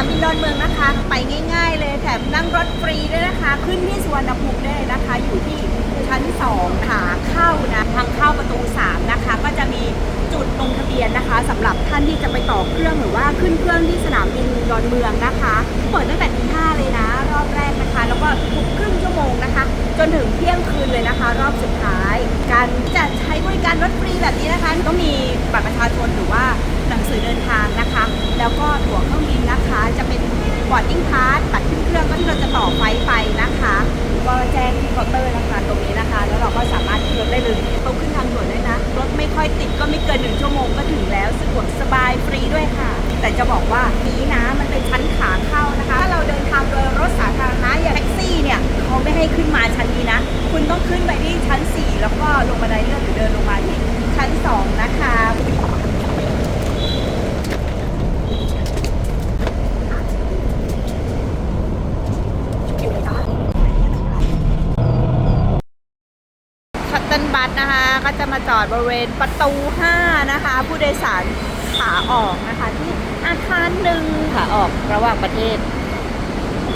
ามบินดอนเมืองนะคะ ไปง่ายๆ เลยแถมนั่งรถฟรีด้วยนะคะ ขึ้นที่สุวรรณภูมิได้นะคะ อยู่ที่ชั้น2ขาเข้านะทางเข้าประตู 3 นะคะ ก็จะมีจุดลงทะเบียนนะคะสำหรับท่านที่จะไปต่อเครื่องหรือว่าขึ้นเครื่องที่สนามบินดอนเมืองนะคะ เปิดตั้งแต่ตีห้าเลยนะ รอบแรกนะคะ แล้วก็ทุกครึ่งชั่วโมงนะคะ จนถึงเที่ยงคืนเลยนะคะ รอบสุดท้าย การจะใช้บริการรถฟรีแบบนี้นะคะต้องมีบัตรประชาชนหรือว่าหนังสือเดินทางนะคะ แล้วก็ตั๋วเครื่องบิน จะเป็นบอร์ดดิ้งพาสบัตรขึ้นเครื่องก็ที่เราจะต่อไฟไปนะคะก็แจ้งที่เคาน์เตอร์นะคะตรงนี้นะคะ แล้วเราก็สามารถขึ้นรถได้เลยต้องขึ้นทางด่วนด้วยนะ รถไม่ค่อยติดก็ไม่เกินหนึ่งชั่วโมงก็ถึงแล้วสะดวกสบายฟรีด้วยค่ะ แต่จะบอกว่านี้นะมันเป็นชั้นขาเข้านะคะ ถ้าเราเดินทางโดยรถสาธารณะอย่างแท็กซี่เนี่ยเขาไม่ให้ขึ้นมาชั้นนี้นะ คุณต้องขึ้นไปที่ชั้น 4 แล้วก็ลงบันไดเลื่อนหรือเดิน เติลบัสนะคะ ก็จะมาจอดบริเวณประตู 5 นะคะ ผู้โดยสารขาออกนะคะ ที่อาคารหนึ่งขาออกระหว่างประเทศ